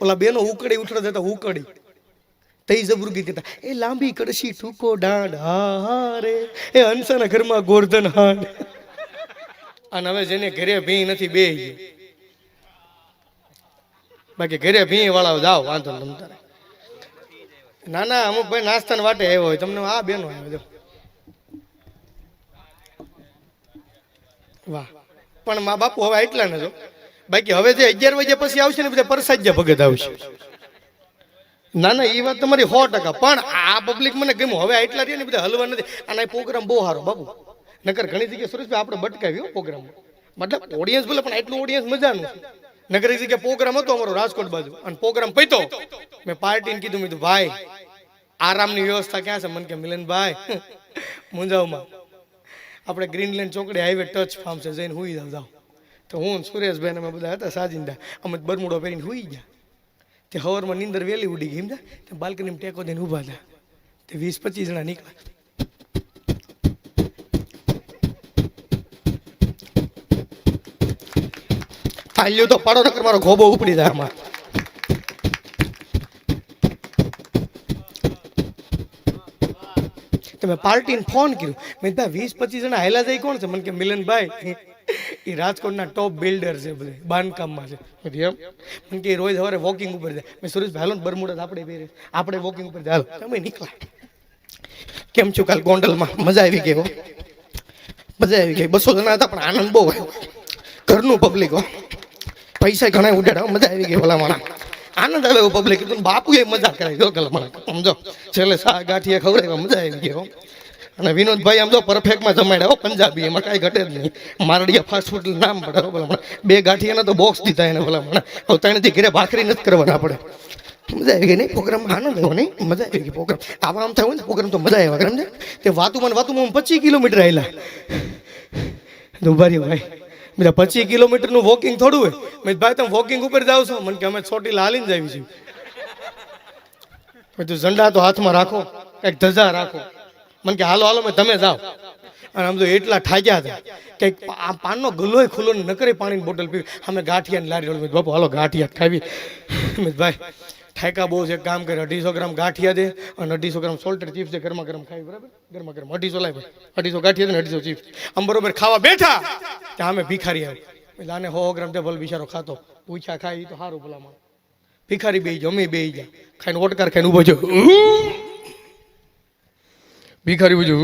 ઓલા બેનો ઉકળી ઉઠડે જતા ઉકળી તઈ જબરું ગીત કહેતા, એ લાંબી કડશી ઠૂકો દાંડ હા રે. એ હંસાના ઘરમાં ગોરધન હાડ. અને હવે જેને ઘરે ભી નથી બે બાકી ઘરે ભી વાળા જાઓ, વાંધો નહીં તમ ના ના અમુક ભાઈ નાસ્તાને વાટે આવ્યો હોય, તમને આ બેનો આવ્યો જો. વાહ. પણ મા બાપુ હવે એટલા ને જો. બાકી હવે જે અગિયાર વાગ્યા પછી આવશે ને બધા પરસાજ્યા ભગત આવશે. ના ના, એ વાત તમારી સો ટકા. પણ આ પબ્લિક મને ગમ્યું. હવે આટલા રહ્યા ને બધા હલવા નથી. અને પ્રોગ્રામ બહુ સારો, બાબુ. નકર ઘણી જગ્યાએ સુરેશભાઈ આપણે બટકાવ્યો પ્રોગ્રામ મતલબ ઓડિયન્સ બોલે પણ એટલું ઓડિયન્સ મજાનું છે. નકર એક જગ્યાએ પ્રોગ્રામ હતો અમારો રાજકોટ બાજુ. અને પ્રોગ્રામ પૈતો. મેં પાર્ટીને કીધું, મેં ભાઈ, આરામની વ્યવસ્થા ક્યાં છે? મને કે, મિલનભાઈ, મુંજાવમાં. આપણે ગ્રીનલેન્ડ ચોકડી હાઈવે ટચ ફાર્મ છે. જઈને હુઈ જાવ જાવ. તો હું ને સુરેશભાઈ અમે બધા હતા, સાજિંદા. અમે બરમુડો પહેરીને હોઈ ગયા. તે હવરમાં નીંદર વહેલી ઉડી ગઈ સમજા તે બાલ્કનીમાં ટેકો દઈને ઊભા હતા તે વીસ પચીસ જણા નીકળ્યા. હાલ્યું તો પાડો, નકર મારો ખોબો ઉપડી જાય આમાં તમે પાર્ટીને ફોન કર્યો. મેં ત્યાં વીસ પચીસ જણા હાયલા જાય, કોણ છે? મને કે, મિલનભાઈ. એ રાજકોટના ટોપ બિલ્ડર છે બધે બાંધકામમાં છે. એમ? મને કે રોજ સવારે વોકિંગ ઉપર જાય મેં સુરેશભાઈ હાલો ને બરમુડા આપણે પહેરે આપણે વોકિંગ ઉપર જાય તમે નીકળ્યા. કેમ છું કાલ ગોંડલમાં? મજા આવી ગઈ હો. મજા આવી ગઈ. બસો જણા હતા પણ આનંદ બહુ આવ્યો. ઘરનું પબ્લિક હો. પૈસા ઘણા ઉડાડા મજા આવી ગઈ ભલા માણા આનંદ આવે એવું પબ્લિક બાપુ એ મજા કરાવી. જો કલા મારા સમજો. છેલ્લે સા ગાંઠિયા ખવડાવ્યા. મજા આવી ગઈ હો. અને વિનોદભાઈ આમ તો પરફેક્ટમાં જમાડ્યા હો, પંજાબી, એમાં કાંઈ ઘટે જ નહીં. મારડિયા ફાસ્ટ ફૂડ નામ પડે હો ભલામણ બે ગાંઠિયાના તો બોક્સ દીધા એને ભલામણ હવે ત્રણથી ઘરે ભાખરી નથી કરવાના આપણે મજા આવી ગઈ નહીં પ્રોગ્રામમાં આનંદ આવ્યો નહીં? મજા આવી ગઈ પ્રોગ્રામ આવા આમ થાય ને પ્રોગ્રામ તો મજા આવ્યા સમજે તે વાતુમાં વાતુમાં પચીસ કિલોમીટર આવેલા દુભારી ભાઈ. બધા પચીસ કિલોમીટરનું વોકિંગ થોડું હોય. મેં ભાઈ, તમે વોકિંગ ઉપર જાઓ છો. મને કે, અમે ચોટી લાલીને જ આવી છીએ તું ઝંડા તો હાથમાં રાખો કંઈક ધજા રાખો. મને કે, હાલો હાલો, મેં તમે જાઓ. અને આમ તો એટલા ઠાગ્યા હતા પા- આ પાનનો ગલોય ખુલ્લો ને નકરે પાણીની બોટલ પીવી. અમે ગાંઠિયાની લારી રોડ બાપુ, હાલો, ગાંઠિયા ખાવી. ભાઈ, ઠાયકા બહુ છે એક કામ કરે, અઢીસો ગ્રામ ગાંઠિયા દે અને અઢીસો ગ્રામ સોલ્ટેડ ચિપ્સ છે ગરમા ગરમ ખાવી, બરાબર? ગરમા ગરમ, અઢીસો ભાઈ, અઢીસો ગાંઠિયા ને અઢીસો ચિપ્સ. આમ બરોબર ખાવા બેઠા, ત્યાં અમે ભિખારી આવી એટલે આને હો ગ્રામ તે ભલે બિચારો ખાતો. પૂછ્યા, ખાય તો સારું ભલામાં ભિખારી બે જાઓ અમે બે ગયા. ખાઈને ઓટકાર ખાઈને ઊભો છો ભિખારી બીજું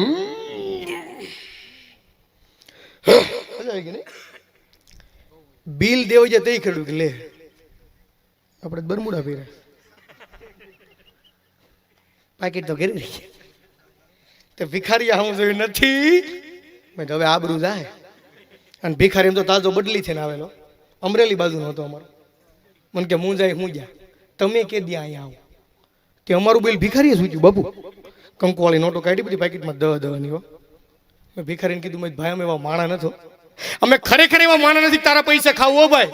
બિલ દેવ છે તે ખેડૂત લે. આપણે તો બરમુડા પીરે પાકીટ તો ઘેરી રહી. તે ભિખારી આવું જોયું નથી. મેં હવે આબરૂ જાય. અને ભિખારી એમ તો તાજો બદલી થઈને આવેલો. અમરેલી બાજુનો હતો અમારો. મને કે હું જાય, હું જા તમે કે દે અહીંયા આવું. કે અમારું બિલ ભિખારીએ સૂચ્યું, બાપુ? કંકુવાળી નોટો કાઢી, બધી પાકીટમાં દહ દહની હો. મેં ભિખારીને કીધું મેં ભાઈ, અમે એવા માણા નથો અમે ખરેખર એવા માણા નથી, તારા પૈસા ખાવું ભાઈ.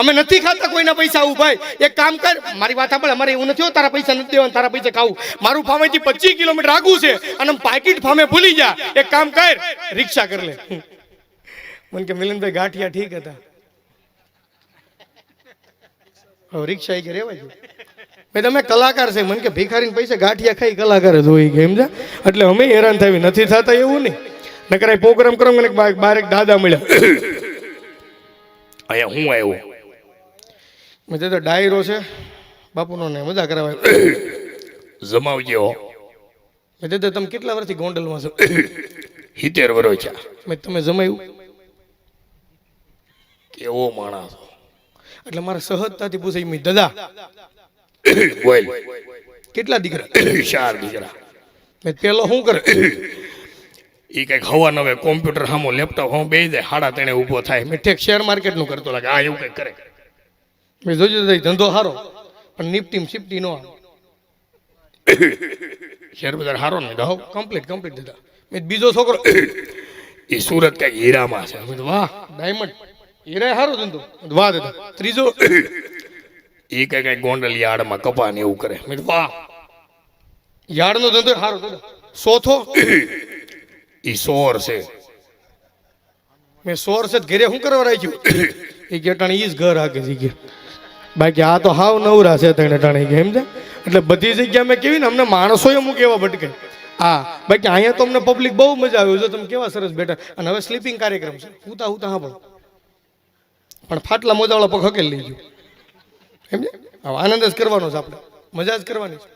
અમે નથી ખાતા કોઈના પૈસા આવું, ભાઈ. એક કામ કર, મારી વાત સાંભળ, અમારે એવું નથી હો, તારા પૈસા નથી દેવાનું, તારા પૈસા ખાવું. મારું ફામેથી પચીસ કિલોમીટર આગું છે અને પાકીટ ફામે ભૂલી જા. એક કામ કર, રિક્ષા કર લે. મને કે, મિલનભાઈ, ગાંઠિયા ઠીક હતા. રિક્ષા રિક્ષા કે રેવાય મેં તમે કલાકાર છે. મને કે ભિખારીને પૈસા ગાંઠિયા ખાઈ કલાકાર જ હોય કે સમજા એટલે અમે હેરાન થવી નથી થતા એવું નહીં. નકર પ્રોગ્રામ કરો મને બાર એક દાદા મળ્યા. અહીંયા હું આવ્યો? મેં તો ડાયરો છે. બાપુનો ને મજા કરાવાય જમાવજો. મેં તો તમે કેટલા વર્ષથી ગોંડલમાં છો? સિત્તેર વર્ષ છે મેં તમે જમાયું? કેવો માણસ. એટલે મારે સહજતાથી પૂછાય મેં દાદા બોલ. કેટલા દીકરા? ચાર દીકરા. મેં પેલો શું કરે? એ કંઈક હવા નવે કોમ્પ્યુટર સામો લેપટોપ હું બે જાય હાડા તેણે ઊભો થાય. મેં ઠેક શેર માર્કેટનું કરતો લાગે આ એવું કંઈક કરે. મેં જોજો ધંધો સારો પણ નિફ્ટી સિફ્ટી નો શેર બજાર હારો ને દહો કમ્પ્લીટ કમ્પ્લીટ દીધા. મેં બીજો છોકરો એ સુરત કંઈક હીરામાં છે. વાહ ડાયમંડ હીરા હારો ધંધો. વાહ દાદા. ત્રીજો એ કઈ કઈ ગોંડલ યાર્ડમાં કપા ને એવું કરે. મેં વાહ. યાર્ડનો ધંધો સારો દાદા ચોથો એ સોર છે. મેં સોર છે ઘરે શું કરવા રાખ્યું? એ કે અટાણે ઈ જ ઘર આગે છે ગયા બાકી આ તો હાવ નવરા છે તેને ટાણે ગયા એમ છે? એટલે બધી જગ્યા મેં કેવી ને અમને માણસો અમુક એવા ભટકે. હા બાકી અહીંયા તો અમને પબ્લિક બહુ મજા આવ્યું જો તમે કેવા સરસ બેઠા. અને હવે સ્લીપિંગ કાર્યક્રમ છે. હુતા હુતા હા પણ ફાટલા મોજાવાળા પગ હકેલ લેજો. સમજે હવે આનંદ જ કરવાનો છે આપણે. મજા જ કરવાની છે.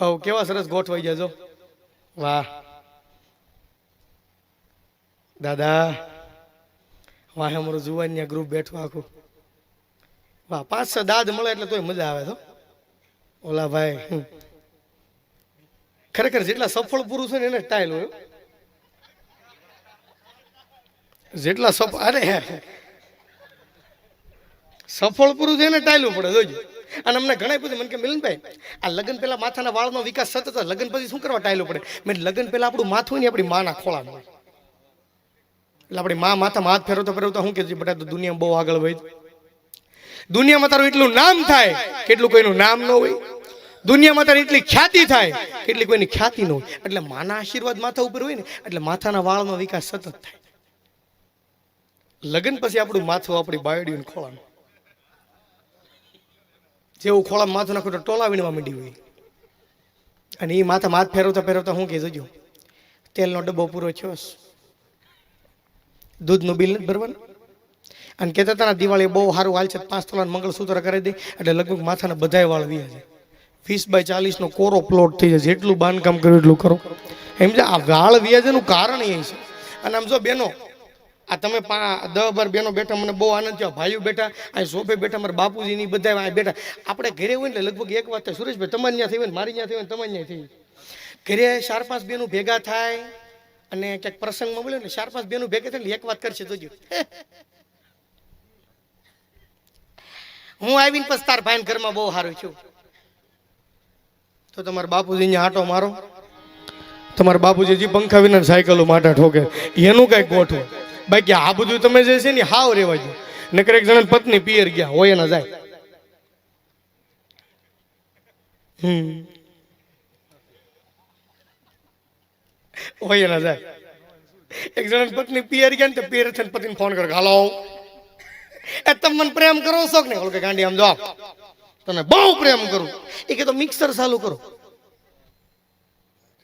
હવે કેવા સરસ ગોઠવાઈ ગયા જો. વાહ. દાદા. વાહ, અમારું જુવાનિયા ગ્રુપ બેઠું આખું. વાહ, પાંચ છ દાદ મળે એટલે તોય મજા આવે તો. ઓલા ભાઈ. ખરેખર જેટલા સફળ પૂરું હોય ને એને સ્ટાઇલ હોય જેટલા સફળ અરે સફળ પૂરું થઈને ટાઈલું પડે જોજો અને અમને ઘણા પૂછે, મને કે, મિલનભાઈ, આ લગ્ન પહેલા માથાના વાળનો વિકાસ સતત હોય. લગ્ન પછી શું કરવા ટાઈલું પડે? મેં લગ્ન પહેલા આપણું માથું હોય ને આપણી માના ખોળા હોય એટલે આપણી મા માથામાં હાથ ફેરવતા ફેરવતા શું કે બધા તો દુનિયામાં બહુ આગળ વહી દુનિયામાં તારું એટલું નામ થાય, કેટલું કોઈનું નામ ન હોય. દુનિયામાં તારી એટલી ખ્યાતિ થાય, કેટલી કોઈની ખ્યાતિ ન હોય. એટલે માના આશીર્વાદ માથા ઉપર હોય ને, એટલે માથાના વાળનો વિકાસ સતત થાય. લગ્ન પછી આપણું માથું આપણી બાયડીઓને ખોળામાં. જેવું ખોળામાં માથું નાખું તો ટોલા વીણવા માંડી હોય. અને એ માથા માથ ફેરવતા ફેરવતા હું કે જોજો તેલનો ડબ્બો પૂરો થયો દૂધનું બિલ ભરવાનું. અને કહેતા હતા દિવાળી બહુ સારું હાલ છે, પાંચ તોલાનું મંગળસૂત્ર કરી દે, એટલે લગભગ માથાના બધાય વાળ વ્યા છે વીસ બાય ચાલીસનો કોરો પ્લોટ થઈ જાય, જેટલું બાંધકામ કર્યું એટલું કરો. એમ છે, આ વાળ વ્યા છે એનું કારણ એ છે. અને આમ જો બેનો આ તમે દસ બાર બેનો બેઠા, મને બહુ આનંદ થયો. ભાઈઓ બેઠા અહીં સોફે બેઠા, મારા બાપુજી ની બધા અહીં બેઠા. આપણે ઘરે હોય ને લગભગ એક વાત થાય. સુરેશભાઈ, તમારે ત્યાં થઈ ને? મારી ત્યાં થઈ ને? તમારે ત્યાં થઈ ઘરે ચાર પાંચ બેનું ભેગા થાય અને ક્યાંક પ્રસંગમાં બોલે ને ચાર પાંચ બહેનો ભેગા થાય ને એક વાત કરશે જોજો હું આવીને પછી તાર ભાઈ ઘરમાં બહુ સારું છું. તો તમારા બાપુજી અહીંયા આટો મારો. તમારા બાપુજીજી પંખા વિના સાયકલો માટા ઠોકે. એનું કંઈક ગોઠવો. બાકી આ બધું તમે જે છે ને હાવ રેવા જો નકર એક જણા પત્ની પિયર ગયા, હોય એના જાય. હોય એના જાય. એક જણા પત્ની પિયર ગયા ને તો પિયર થઈને પતિને ફોન કરે હાલો. એ તમે પ્રેમ કરો છો કે નહીં? ગાંડી, આમ જવાબ તમે બહુ પ્રેમ કરું. એ કે તો મિક્સર ચાલુ કરો.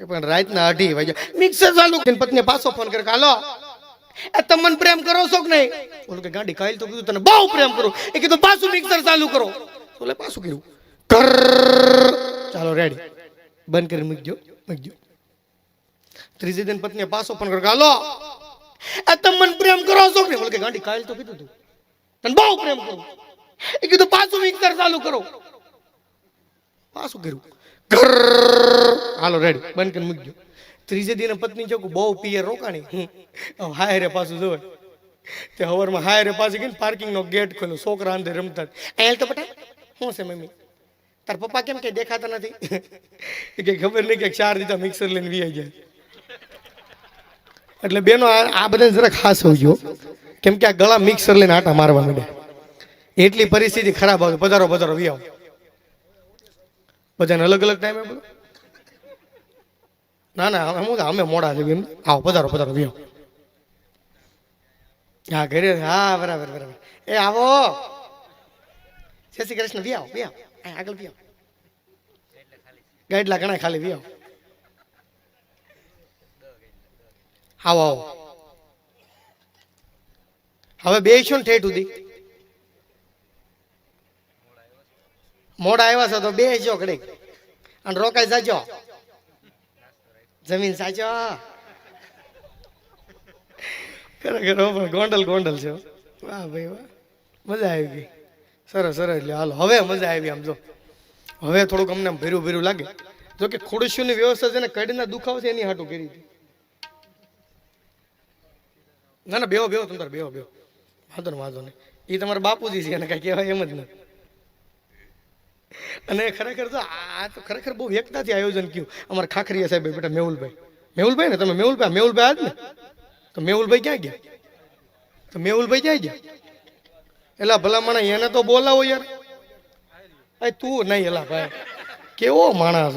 પણ રાતના અઢી વાગ્યા. મિક્સર ચાલુ પત્ની પાછો ફોન કરે હાલો. એ તમને મને પ્રેમ કરો છો કે નહીં? ઓલું કે ગાડી કાલ તો કીધું તને, બહુ પ્રેમ કરો. એ કીધું, પાછું મિક્સર ચાલુ કરો. બોલે, પાછું કર્યું. કર. ચાલો રેડી બંધ કરી મૂકજો મૂકજો ત્રીજે દિન પત્નીએ પાછો પણ કરો હાલો. એ તમને મને પ્રેમ કરો છો કે નહીં? ઓલું કે ગાંડી કાલ તો કીધું તું. તને બહુ પ્રેમ કરું. એ કીધું, પાછું મિક્સર ચાલુ કરો. પાછું કર્યું. કર. હાલો રેડી બંધ કરી મૂકજો ત્રીજે દિને પત્ની ચોખ્ખું બહુ પિયર રોકાણી. હાય રે પાછું જોવે. તે હવારમાં હાય રે પાછી ગઈ પાર્કિંગનો ગેટ ખોલ્યો. છોકરા અંદર રમતા. અહીંયા તો પટા શું છે મમ્મી? તાર પપ્પા કેમ કંઈ દેખાતા નથી? એ ખબર નહીં કે ચાર દીધા મિક્સર લઈને વી જાય એટલે બેનો આ બધાને જરાક ખાસ હોજો. કેમ કે આ ગળા મિક્સર લઈને આટા મારવા માંડે. એટલી પરિસ્થિતિ ખરાબ આવે. પધારો પધારો, વી આવો. બધાને અલગ અલગ ટાઈમે બોલો. ના ના, અમે અમે મોડા છે એમ. આવો, પધારો પધારો વી હા ઘરે? હા, બરાબર બરાબર. એ, આવો. જય શ્રી કૃષ્ણ વી આવો વી આવો અહીં આગળ વી ગાઈડલા ઘણા ખાલી વી આવો આવો. આવો હવે બે છો ને ઠેઠ સુધી. મોડા આવ્યા છો તો બે જો ઘડીક. અને રોકાઈ જાજો. જમીન સાચો. ખરેખર પણ ગોંડલ ગોંડલ છે વાહ ભાઈ વાહ. મજા આવી ગઈ. સરસ સરસ. એટલે હાલો હવે મજા આવી આમ જો. હવે થોડુંક અમને ભેરું ભેરું લાગે. જો કે ખોડશીની વ્યવસ્થા છે ને કડીના દુખાવ છે એની હાટું કરી હતી. ના ના બેહો બેહો તમે બેહો બેહો. વાંધો ને વાંધો નહીં એ તમારા બાપુજી છે એને કાંઈ કહેવાય એમ જ નથી અને ખરેખર તો આ તો ખરેખર બહુ એકતાથી આયોજન કર્યું અમારા ખાખરીયા સાહેબ બેટા મેહુલભાઈ. મેહુલભાઈ ને તમે મેહુલભાઈ મેહુલભાઈ આજ ને? તો મેહુલભાઈ ક્યાં ગયા? તો મેહુલભાઈ ક્યાં ગયા? એલા ભલા માણસ એને તો બોલાવો યાર. અરે તું નહીં એલા ભાઈ. કેવો માણસ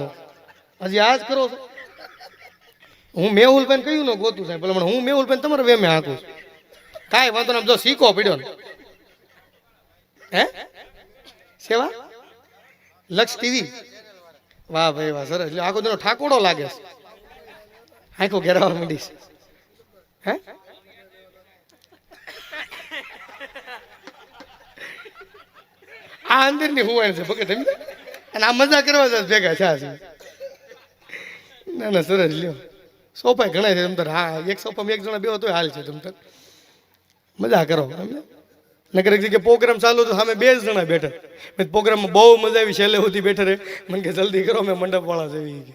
હજી આ જ કરો છો? હું મેહુલભાઈ કહ્યું ને ગોતું સાહેબ ભલા હું મેહુલભાઈ તમારે વેમે હાંકું છું. કાંઈ વાંધો નહીં જો શીખો પડ્યો ને. હે? સેવા? લક્ષ ટીવી? વાહ ભાઈ વાહ સરસ. લ્યો, આખો દિનો ઠાકોડો લાગે છે. આખો ઘેરાવા માંડીશ. હે? આ અંદરની હુવાણ છે ભગત સમજ્યા? અને આ મજા કરવા છે ભેગા છે છે. ના ના સરસ લ્યો. સોફા ઘણા છે તમતર હા એક સોફામાં એક જણા બે હતો હાલ છે તમ તાર. મજા કરો સમજ્યા? નકર એક જગ્યાએ પ્રોગ્રામ ચાલુ તો સામે બે જ જણા બેઠા. મેં પ્રોગ્રામમાં બહુ મજા આવી, છેલ્લે સુધી બેઠા રે મને કે, જલ્દી કરો, મેં મંડપ વાળા જેવી કે.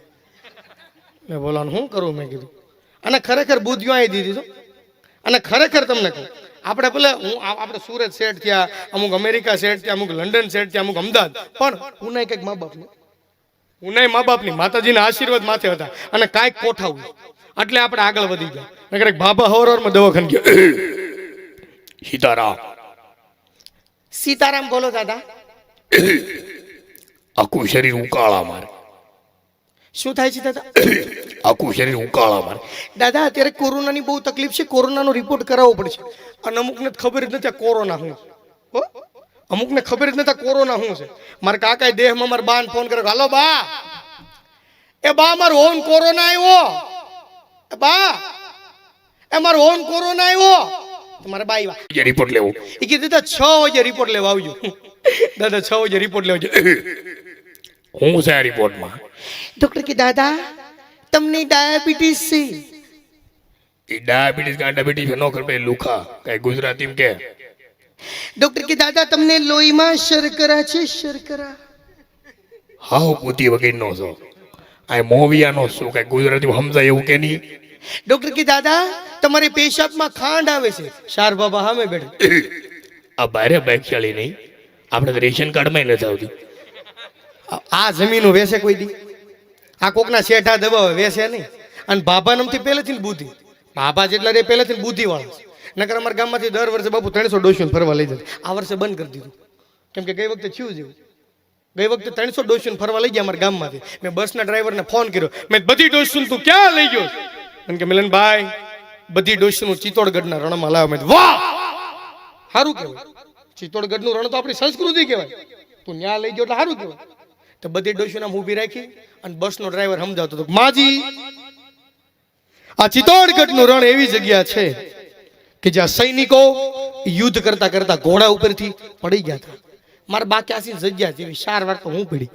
મેં બોલાનું શું કરું, મેં કીધું. અને ખરેખર બુદ્ધિઓ આવી દીધી તો અને ખરેખર તમને કહું, આપણે ભલે હું આપણે સુરત સેટ થયા, અમુક અમેરિકા સેટ થયા, અમુક લંડન સેટ થયા, અમુક અમદાવાદ. પણ ઉનાય કંઈક મા બાપનું ઉનાય મા બાપની માતાજીના આશીર્વાદ માથે હતા. અને કાંઈક કોઠાવું. એટલે આપણે આગળ વધી ગયા. નગર એક બાબા હવરમાં દવાખાન ગયા. સીતારામ. સીતારામ બોલો દાદા. આખું શરીર ઉકાળા મારે. શું થાય છે દાદા? આખું શરીર ઉકાળા મારે. દાદા અત્યારે કોરોનાની બહુ તકલીફ છે. કોરોનાનો રિપોર્ટ કરાવવો પડશે. અને અમુકને ખબર જ નથી આ કોરોના શું હો? અમુકને ખબર જ નથી કોરોના શું છે. મારા કાકા દેહમાં મારા બાન ફોન કર્યો હાલો બા. એ બા મારો હોમ કોરોના આવ્યો. એ બા એ મારો હોમ કોરોના આવ્યો. તો મારા બા આવ્યા જે રિપોર્ટ લેવો. એ કે દાદા છ વાગે રિપોર્ટ લેવા આવજો. દાદા છ વાગે રિપોર્ટ લેવા હું છે આ રિપોર્ટમાં ડોક્ટર કે દાદા તમને ડાયાબિટીસ છે. એ ડાયાબિટીસ કા ડાયાબિટીસ નો કરবে લુખા કઈ ગુજરાતી કે. ડોક્ટર કે દાદા તમને લોહીમાં શર્કરા છે શર્કરા. હાવ વગેરે નો છો. આ મોવિયાનો શું કઈ ગુજરાતી સમજાય એવું કે નહીં? ડોક્ટર કે દાદા તમારે પેશાબમાં ખાંડ આવે છે. શાર બાબા હામે બેઠે. આ બારે બાઇક ચાલી નહીં. આપણે રેશન કાર્ડમાં નથી આવતી. આ- જમીનો વેસે કોઈ દી. આ કોકના શેઠા દબાવે વેસે નહીં. અને બાબા નમથી પહેલેથી બુદ્ધિ. બાબા જેટલા રે પહેલેથી બુદ્ધિવાળા બુદ્ધિ વાળા નકર અમારા ગામમાંથી દર વર્ષે બાપુ ત્રણસો ડોસીઓ ફરવા લઈ જતા આ વર્ષે બંધ કરી દીધું. કેમ કે ગઈ વખતે થયું જેવું ગઈ વખતે ત્રણસો ડોશન ફરવા લઈ ગયા અમારા ગામમાંથી. મેં બસના ડ્રાઈવરને ફોન કર્યો. મેં બધી ડોસીઓ તું ક્યાં લઈ ગયો મને કે, મિલનભાઈ, બધી ડોશીનું ચિત્તોડગઢના રણમાં લાવ્યા મેં વાહ! સારું કહેવાય. ચિત્તોડગઢનું રણ તો આપણી સંસ્કૃતિ કહેવાય. તું ન્યા લઈ ગયો એટલે સારું કહેવાય. તો બધી ડોશીઓ નામ ઊભી રાખી અને બસનો ડ્રાઈવર સમજાવતો હતો, માજી, આ ચિત્તોડગઢનું રણ એવી જગ્યા છે કે જ્યાં સૈનિકો યુદ્ધ કરતા કરતા ઘોડા ઉપરથી પડી ગયા હતા. મારા બાકી આસી જગ્યા જેવી? ચાર વાર તો હું પડી.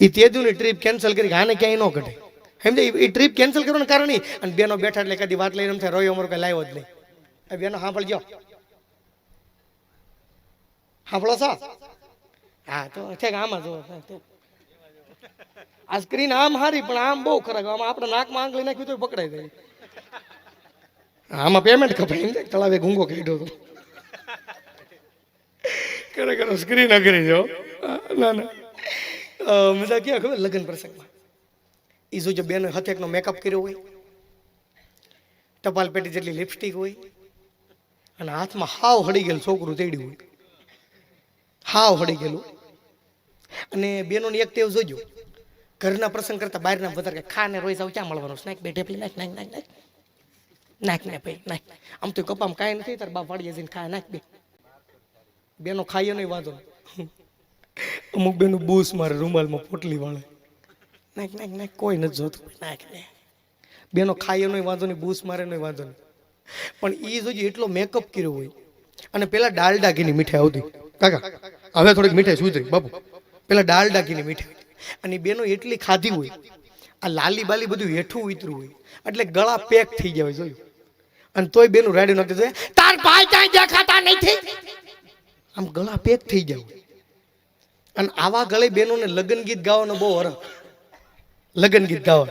એ તેદુની ટ્રીપ કેન્સલ કરી કે આને ક્યાંય ન કઢે. સમજે? એ ટ્રીપ કેન્સલ કરવાનું કારણ નહીં અને બેનો બેઠા એટલે કદી વાત લઈને એમ થાય, રોયો અમારો કઈ લાવ્યો જ નહીં. એ બેનો સાંભળજો. સાંભળો છો? હા, તો ઠેક, આમાં જો આ સ્ક્રીન આમ હારી, પણ આમ બહુ ખરાબ. આમાં આપણે નાકમાં આંગળી નાખ્યું તો પકડાઈ જાય આમાં પેમેન્ટ કપાય એમ તળાવે ગુંગો કાઢ્યો તો. ખરેખર સ્ક્રીન અઘરી જો ના ના. મજા ક્યાં ખબર? લગ્ન પ્રસંગમાં. એ જો બેન હથેકનો મેકઅપ કર્યો હોય, ટપાલ પેટી જેટલી લિપસ્ટિક હોય, અને હાથમાં હાવ હળી ગયેલું છોકરું તેડ્યું હોય. હાવ હળી ગયેલું. અને બેનોની એક ટેવ જોજો, ઘરના પ્રસંગ કરતા બહારના વધારે કે ખાને રોઈ જાવ ક્યાં મળવાનું? સ્નેક બે ઢેપલી નાખ નાખ નાખ નાખ. નાખ ને ભાઈ, નાખ. આમ તો કપામ કાંઈ નથી, તાર બાપ વાડીએ જઈને ખાય નાખ બે. બેનો ખાઈએ નહીં વાંધો. અમુક બેનું બૂસ મારે રૂમાલમાં પોટલી વાળે. નાખ નાખ નાખ કોઈ નથી જોતું. નાખ ને બેનો ખાઈએ નહીં વાંધો નહીં બૂસ મારે નહીં વાંધો નહીં. પણ એ જોજો એટલો મેકઅપ કર્યો હોય. અને પેલા ડાલડા ઘીની મીઠાઈ આવતી. કાકા હવે થોડીક મીઠાઈ સુધરી. બાપુ પેલા ડાલડા ઘીની મીઠાઈ અને બેનો એટલી ખાધી હોય આ લાલી બાલી બધું હેઠું ઉતરું હોય. એટલે ગળા પેક થઈ હોય જોયું? અને તોય બેનું રાડ્યું નથી હોય, તાર ભાઈ ત્યાં દેખાતા નથી? આમ ગળા પેક થઈ હોય. અને આવા ગળે બેનોને લગ્ન ગીત ગાવાનો બહુ હરખ લગ્ન ગીત ગાવા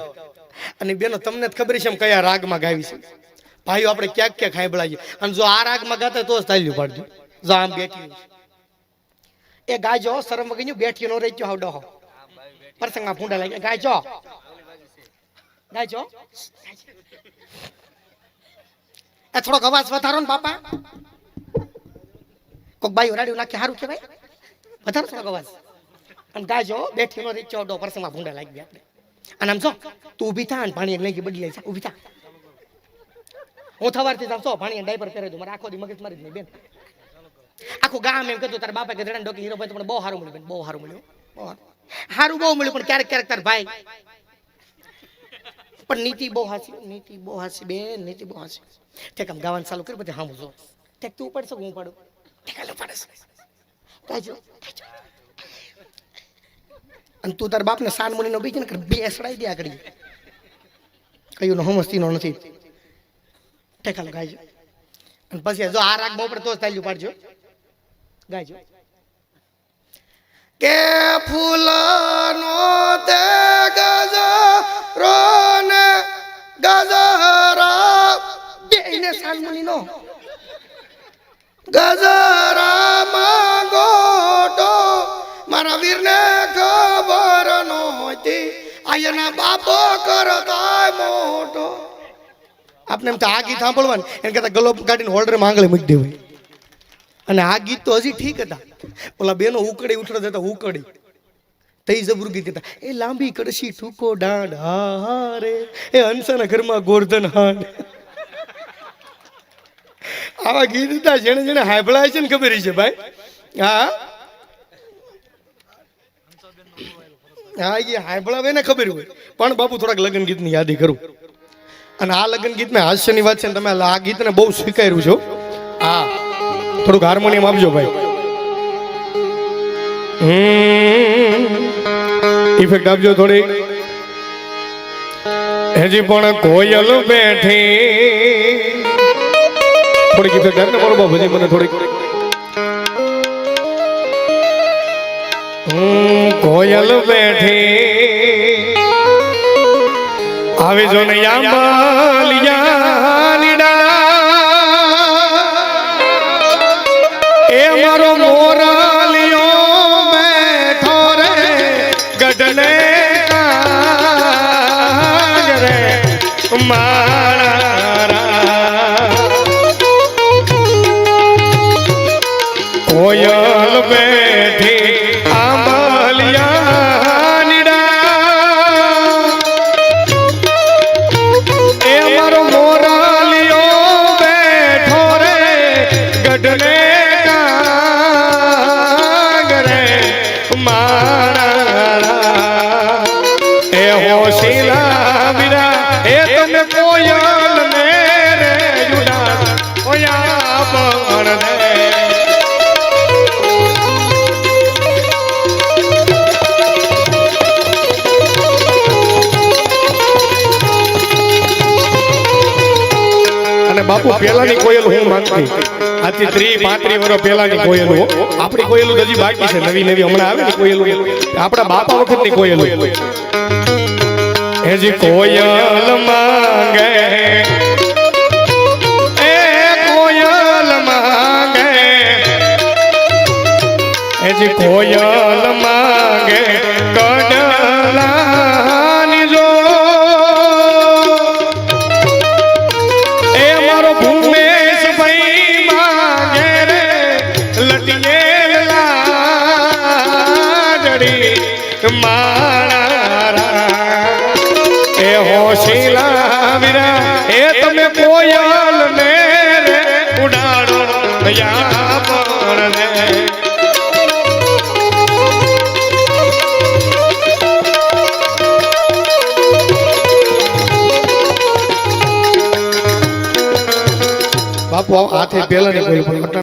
અને બેનો, તમને જ ખબર છે એમ કયા રાગમાં ગાવી છે? ભાઈઓ, આપણે ક્યાંક ક્યાંક સાંભળાઈએ. અને જો આ રાગમાં ગાતા તો જ પાડજો. જો આમ બેઠી એ ગાજો, શરમ વગર બેઠી નો રહી ગયો હાવ ડહો. પ્રસંગમાં ફૂંડા લાગ્યા. ગાજો. ગાજો. એ થોડોક અવાજ વધારો ને બાપા. કોક બાઈ રાડ્યું નાખે સારું કહેવાય. વધારો થોડોક અવાજ. અને ગાજો, બેઠી નો રીચો ડો પ્રસંગમાં ફૂંડા લાગી આપણે અને આમ જો તું ઊભી થા પાણી લઈ બદલી જાય ઊભી થા. હું થવારથી તાર છો પાણી ડાયપર પહેરે દઉં. મારે આખો દી મગજ મારી જ નહીં બેન. આખું ગામ એમ કહેતું તાર બાપા કે ધડાને ડોકી હીરો ભાઈ તમને બહુ સારું મળ્યું બેન, બહુ સારું મળ્યું બહુ સારું. બહુ મળ્યું પણ ક્યારેક ક્યારેક તાર ભાઈ પણ નીતિ બહુ હાસી નીતિ બહુ હાસી બેન નીતિ બહુ હાસી ઠેક આમ ગાવાનું ચાલુ કર્યું પછી હા જો. ઠેક તું પડશે હું પાડું ઠેક હાલો પાડે કાજો ગાજો. અને તું તાર બાપને સાન મુનિનો બીજ ને બેસડાઈ દે આગળ. કયું હમસ્તી નો નથી. ટેકા લગાવજો અને પછી જો આ રાગ બહુ પડે તો જ પાડજો. ગાજો કે ફૂલનો તે ગજરો ને ગજરા બેયને સાનમુનીનો ગજરામાં ગોટો મારા વીરને આયના બાપો એમ તો આ ગીત સાંભળવાનું. એને કહેતા ગલો કાઢીને હોલ્ડર આંગળે મૂકી દેવું. અને આ ગીત તો હજી ઠીક હતા. ઓલા બેનો ઉકડી ઉઠડો જતા ઉકડી તઈ જબરું ગીત હતા એ લાંબી કડશી ટૂંકો દાંડ હા હા રે એ હંસાના ઘરમાં ગોરધન હાડ. આવા ગીત હતા જેને જેને હાંભળાય છે ને ખબર છે ભાઈ? હા. હા, એ હાંભળાવે ને ખબર હોય. પણ બાપુ થોડાક લગ્ન ગીતની યાદી કરું. અને આ લગ્ન ગીતમાં હાસ્યની વાત છે ને તમે આ ગીતને બહુ સ્વીકાર્યું છો. હા, થોડુંક હાર્મોનિયમ આપજો ભાઈ. ઇફેક્ટ આપજો થોડી હજી પણ કોયલ બેઠી. થોડીક ઇફેક્ટ આપને બરોબર હજી મને થોડીક. કોયલ બેઠી. આવી જો ને એ મારો મોરાલિયો બેઠો રે ગઢને રે મારા કોયલ બેઠી બાપુ પેલાની કોયલ હું માનતી આથી ત્રી પાંત્રી વર્ષ પેલાની કોયલ. હો. આપણી કોયલું હજી બાકી છે નવી નવી હમણાં આવે ને કોયલ. આપણા બાપા વખતની કોયલ. હજી કોયલ માંગે. એ કોયલ માંગે. હેજી કોયલ માંગે. હાથે પેલા ની કોઈ